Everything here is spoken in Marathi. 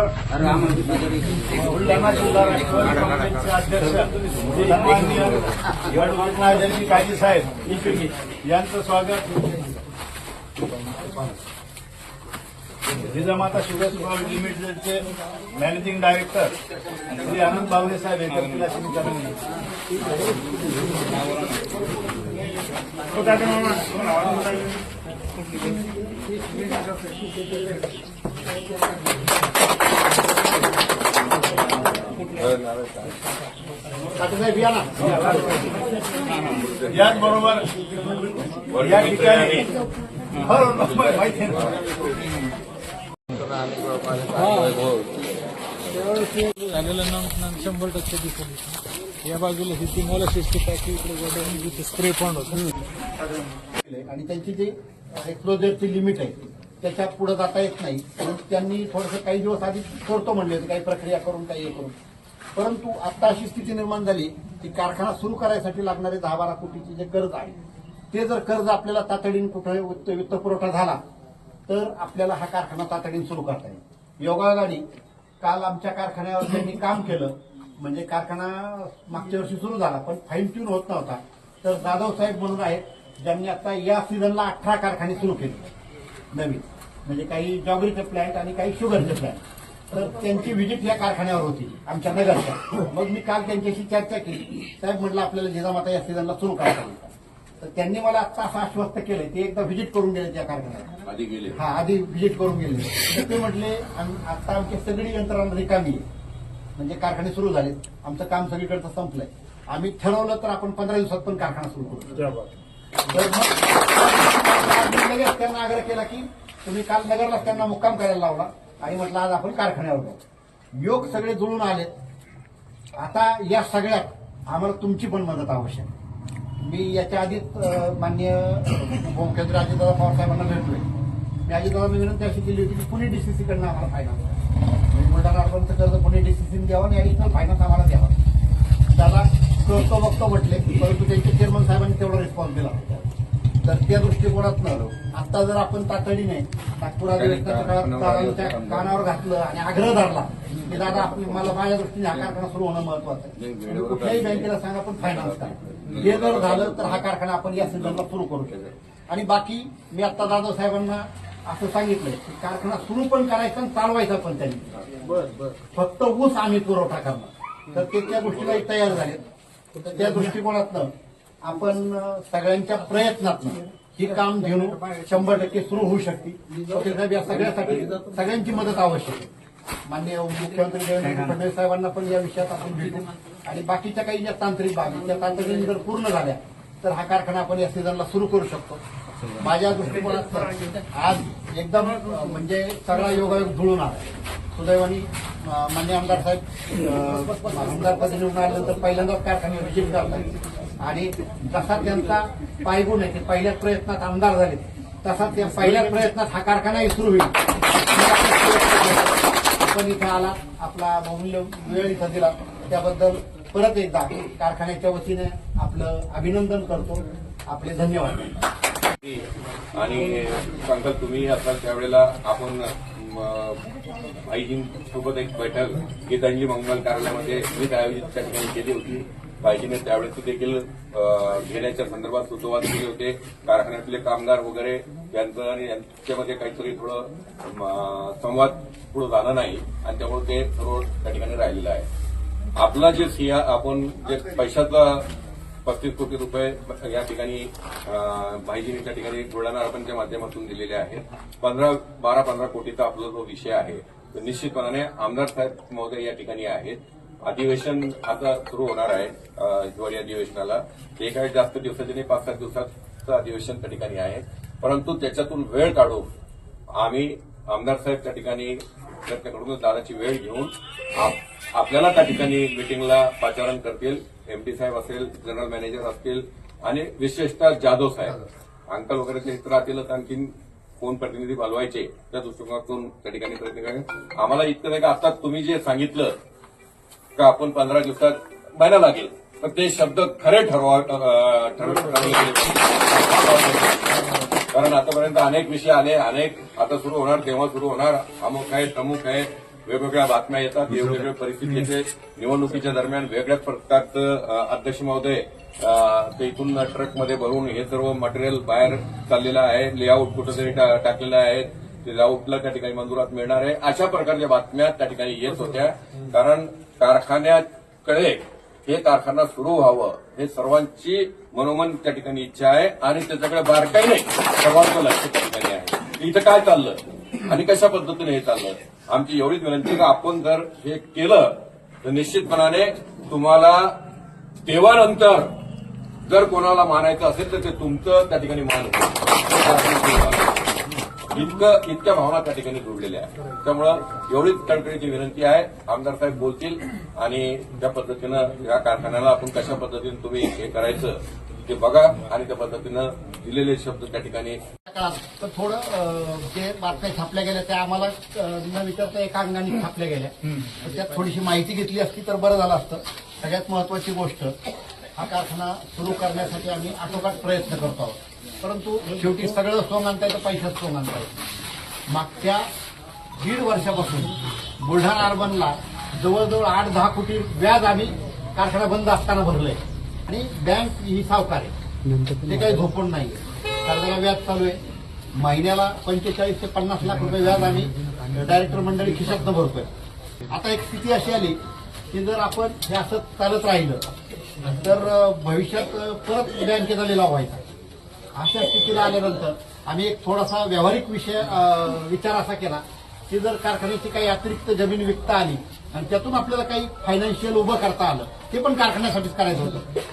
नंतर बुलढाणा जिल्हा राष्ट्रवादी काँग्रेसचे अध्यक्ष सन्माननीय निवडणूक काजी साहेब यांचं स्वागत. जिजामाता शुगर सुपर लिमिटेडचे मॅनेजिंग डायरेक्टर श्री आनंद बावले साहेब हे करतील अशी मी करून साहेब या ना याचबरोबर या ठिकाणी हो, माहिती आहे त्यावेळेस झालेलं नंतर शंभर टक्के दिसून येतं. या बाजूला ही तुम्हाला सिस्टी पॅकी इकडे गोडाऊन जिथे स्प्रे पण होतं केलंय आणि त्यांची जी एक्सप्लोजरची लिमिट आहे त्याच्या पुढे जाता येत नाही. म्हणून त्यांनी थोडंसं काही दिवस आधी करतो म्हणले होते काही प्रक्रिया करून काही हे करून. परंतु आता अशी स्थिती निर्माण झाली की कारखाना सुरू करायसाठी लागणारे दहा बारा कोटीची जे कर्ज आहे ते जर कर्ज आपल्याला तातडीने कुठे वित्त वित्तपुरवठा झाला तर आपल्याला हा कारखाना तातडीने सुरू करता येईल. योगायोगाने काल आमच्या कारखान्यावर त्यांनी काम केलं. म्हणजे कारखाना मागच्या वर्षी सुरू झाला पण फाईन ट्यून होत नव्हता. तर जाधव साहेब म्हणून आहेत ज्यांनी आता या सीझनला अठरा कारखाने सुरू केले. नवीन. म्हणजे काही जॉगरीचे प्लॅन्ट आणि काही शुगरचे प्लॅन्ट तर त्यांची व्हिजिट या कारखान्यावर होती आमच्या नगरच्या. मग मी काल त्यांच्याशी चर्चा केली. साहेब म्हटलं आपल्याला जिजामाता या सीझनला सुरू करता येईल का? तर त्यांनी मला आता असं आश्वस्त केलंय ते एकदा व्हिजिट करून गेले त्या कारखान्यात आधी गेले. हा आधी व्हिजिट करून गेले. तर ते म्हटले आता आमची सगळी यंत्रणा रिकामी आहे. म्हणजे कारखाने सुरू झालेत. आमचं काम सगळीकडचं संपलंय. आम्ही ठरवलं तर आपण पंधरा दिवसात पण कारखाना सुरू करू. तर मग मी लगेच त्यांना आग्रह केला की तुम्ही काल नगरला त्यांना मुक्काम करायला लावला. आणि म्हटलं आज आपण कारखान्यावर जाऊ. योग सगळे जुळून आलेत. आता या सगळ्यात आम्हाला तुमची पण मदत आवश्यक आहे. मी याच्या आधीच मान्य उपमुख्यमंत्री अजितदादा पवार साहेबांना भेटलोय. मी अजितदादांना विनंती अशी केली होती की पुणे डीसीसीकडनं आम्हाला फायनान्स म्हणजे बुलढाणा अर्बनचं कर्ज पुणे डीसीसीने द्यावं आणि ऍडिशनल फायनान्स आम्हाला द्यावा. त्याला करतो बघतो म्हटले परंतु त्यांचे चेअरमन साहेबांनी तेवढा रिस्पॉन्स दिला तर त्या दृष्टिकोनातनं आता जर आपण तातडीने नागपूर अधिवेशनाच्या काळात दादांच्या कानावर घातलं आणि आग्रह धरला की दादा आपण मला माझ्या दृष्टीने हा कारखाना सुरू होणं महत्वाचं आहे. कुठल्याही बँकेला सांगा पण फायनान्स करा. हे जर झालं तर हा कारखाना आपण या सीझनला सुरू करू शकतो. आणि बाकी मी आता दादा साहेबांना असं सांगितलंय की कारखाना सुरू पण करायचा आणि चालवायचा पण त्यांनी. फक्त ऊस आम्ही पुरवठा करणार. तर ते त्या गोष्टीला तयार झालेत. तर त्या दृष्टिकोनातनं आपण सगळ्यांच्या प्रयत्नात ही काम घेऊन शंभर टक्के सुरू होऊ शकते. साहेब या सगळ्यासाठी सगळ्यांची मदत आवश्यक आहे. माननीय मुख्यमंत्री देवेंद्र फडणवीस साहेबांना पण या विषयात आपण भेटू. आणि बाकीच्या काही ज्या तांत्रिक बाबी त्या तांत्रिक जर पूर्ण झाल्या तर हा कारखाना आपण या सीझनला सुरू करू शकतो. माझ्या दृष्टिकोनात आज एकदम म्हणजे सगळा योगायोग जुळून आला. सुदैवानी मान्य आमदार साहेब आमदारपदी निवडून आल्यानंतर पहिल्यांदाच कारखाने विजिट करतात आणि जसा त्यांचा पायगुण आहे ते पहिल्याच प्रयत्नात आमदार झाले तसा त्या पहिल्याच प्रयत्नात हा कारखानाही सुरू होईल. आपण इथं आला आपला बहुमूल्य वेळ इथं दिला. त्याबद्दल परत एकदा कारखान्याच्या वतीने आपलं अभिनंदन करतो. आपले धन्यवाद. आणि सांगताल तुम्ही असाल त्यावेळेला आपण भाईजींसोबत एक बैठक गीतांजली मंगल कार्यालयामध्ये मीच आयोजित त्या ठिकाणी केली होती. भाईजीने त्यावेळेस देखील घेण्याच्या संदर्भात सुतोवाद केले होते. कारखान्यातले कामगार वगैरे यांचं आणि यांच्यामध्ये काहीतरी थोडं संवाद पुढे झाला नाही. आणि त्यामुळे ते सर्व त्या ठिकाणी राहिलेलं आहे. आपला जे सिया आपण जे पैशाचा पस्तीस कोटी रुपये या ठिकाणी अं, त्या ठिकाणी बुलढाणा अर्पणच्या माध्यमातून दिलेले आहेत. पंधरा बारा पंधरा कोटीचा आपला जो विषय आहे तो निश्चितपणाने आमदार साहेब महोदय या ठिकाणी आहेत. अधिवेशन आता सुरू होणार आहे हिवाळी अधिवेशनाला. ते काही जास्त दिवसाचे नाही पाच सात दिवसाचं अधिवेशन त्या ठिकाणी आहे. परंतु त्याच्यातून वेळ काढून आम्ही आमदार साहेब त्या ठिकाणी त्यांच्याकडून दादाची वेळ घेऊन आपल्याला त्या ठिकाणी मिटिंगला पाचारण करतील एमडी साहेब असेल जनरल मॅनेजर असतील आणि विशेषतः जाधव साहेब. अंकल वगैरे ते इथं राहतीलच आणखीन कोण प्रतिनिधी बोलवायचे त्या दृष्टिकोनातून त्या ठिकाणी प्रयत्न करेल आम्हाला इतकं नाही का आता तुम्ही जे सांगितलं का आपण पंधरा दिवसात महिना लागेल. तर ते शब्द खरे ठरवा ठरवले. कारण आतापर्यंत अनेक विषय आले अनेक आता सुरू होणार तेव्हा सुरू होणार. अमुक आहे तमुक आहे. वेगवेगळ्या बातम्या येतात वेगवेगळ्या परिस्थिती येते निवडणुकीच्या दरम्यान वेगळ्याच प्रकारचं अध्यक्ष महोदय ते इथून ट्रकमध्ये भरून हे सर्व मटेरियल बाहेर चाललेलं आहे. लेआउट कुठेतरी टाकलेलं आहे. ते लेआउटला त्या ठिकाणी मंजुरात मिळणार आहे. अशा प्रकारच्या बातम्या त्या ठिकाणी येत होत्या. कारण कारखान्याकडे हे कारखाना सुरू व्हावं हे सर्वांची मनोमन त्या ठिकाणी इच्छा आहे आणि त्याच्याकडे बारकाईने सर्वांचं लक्ष त्या ठिकाणी आहे. इथं काय चाललं? आणि कशा पद्धतीने हे चाललं? आमची एवढीच विनंती का की आपण जर हे केलं तर निश्चितपणाने तुम्हाला तेव्हानंतर जर कोणाला मानायचं असेल तर ते तुमचं त्या ठिकाणी मान होईल. इतकं इतक्या भावना त्या ठिकाणी जोडलेल्या आहेत. त्यामुळं एवढीच कळकळीची विनंती आहे. आमदार साहेब बोलतील आणि त्या पद्धतीनं या कारखान्याला आपण कशा पद्धतीने तुम्ही हे करायचं ते बघा आणि त्या पद्धतीनं दिलेले शब्द त्या ठिकाणी तर थोडं जे बातम्या छापल्या गेल्या त्या आम्हाला न विचारता एका अंगाने छापल्या गेल्या. तर त्यात थोडीशी माहिती घेतली असती तर बरं झालं असतं. सगळ्यात महत्वाची गोष्ट हा कारखाना सुरू करण्यासाठी आम्ही आटोकाट प्रयत्न करतो आहोत. परंतु शेवटी सगळं सोंग आणता येतं पैशात सोंग आणता येतं मागच्या दीड वर्षापासून बुलढाणा अर्बनला जवळजवळ आठ दहा कोटी व्याज आम्ही कारखाना बंद असताना भरलंय. आणि बँक ही सावकार आहे. ते काही झोपून नाही कर्जाला व्याज चालू आहे. महिन्याला पंचेचाळीस ते पन्नास लाख रुपये व्याज आम्ही डायरेक्टर मंडळी खिशातनं भरतोय. आता एक स्थिती अशी आली की जर आपण हे असं चालत राहिलं तर भविष्यात परत बँकेचा लिलाव व्हायचा. अशा स्थितीला आल्यानंतर आम्ही एक थोडासा व्यावहारिक विषय विचार असा केला की जर कारखान्याची काही अतिरिक्त जमीन विकता आली आणि त्यातून आपल्याला काही फायनान्शियल उभं करता आलं ते पण कारखान्यासाठीच करायचं होतं.